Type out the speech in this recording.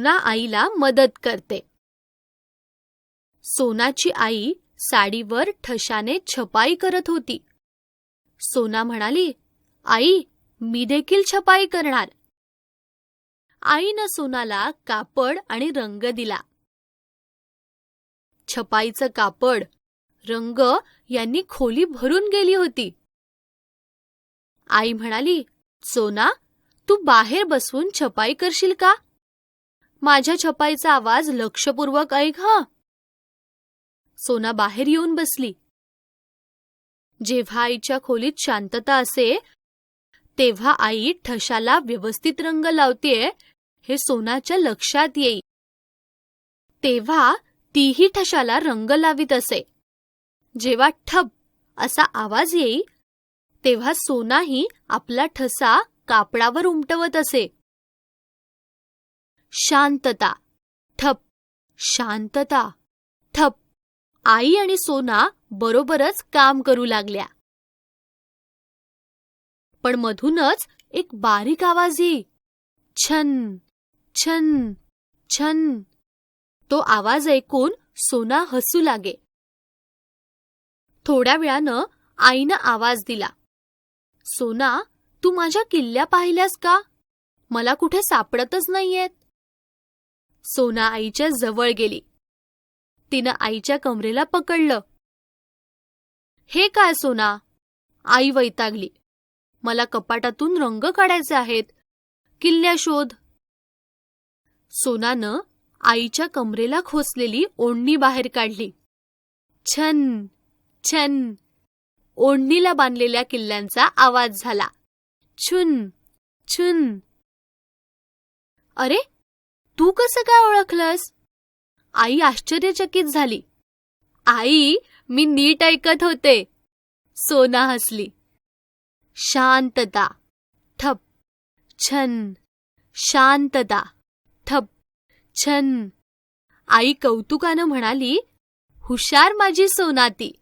सोना आईला मदत करते. सोनाची आई साडीवर ठशाने छपाई करत होती. सोना म्हणाली आई मी देखील छपाई करणार. आईनं सोनाला कापड आणि रंग दिला. छपाईचं कापड रंग यांनी खोली भरून गेली होती. आई म्हणाली सोना तू बाहेर बसवून छपाई करशील का? माझ्या छपाईचा आवाज लक्षपूर्वक ऐक हा. सोना बाहेर येऊन बसली. जेव्हा आईच्या खोलीत शांतता असे तेव्हा आई ठशाला व्यवस्थित रंग लावतेय हे सोनाच्या लक्षात येई. तेव्हा तीही ठशाला रंग लावीत असे. जेव्हा ठप असा आवाज येई तेव्हा सोनाही आपला ठसा कापडावर उमटवत असे. शांतता. ठप. शांतता. ठप. आई आणि सोना बरोबरच काम करू लागल्या. पण मधूनच एक बारीक आवाज येई छन छन छन. तो आवाज ऐकून सोना हसू लागे. थोड्या वेळानं आईनं आवाज दिला. सोना तू माझ्या किल्ल्या पाहिल्यास का? मला कुठे सापडतच नाहीयेत. सोना आईच्या जवळ गेली. तिनं आईच्या कमरेला पकडलं. हे काय सोना? आई वैतागली. मला कपाटातून रंग काढायचे आहेत. किल्ल्या शोध. सोनानं आईच्या कमरेला खोसलेली ओढणी बाहेर काढली. छन छन. ओढणीला बांधलेल्या किल्ल्यांचा आवाज झाला. छुन छुन. अरे तू कसं काय ओळखलंस? आई आश्चर्यचकित झाली. आई मी नीट ऐकत होते. सोना हसली. शांतता. ठप. छन. शांतता. ठप. छन. आई कौतुकानं म्हणाली हुशार माझी सोनाती.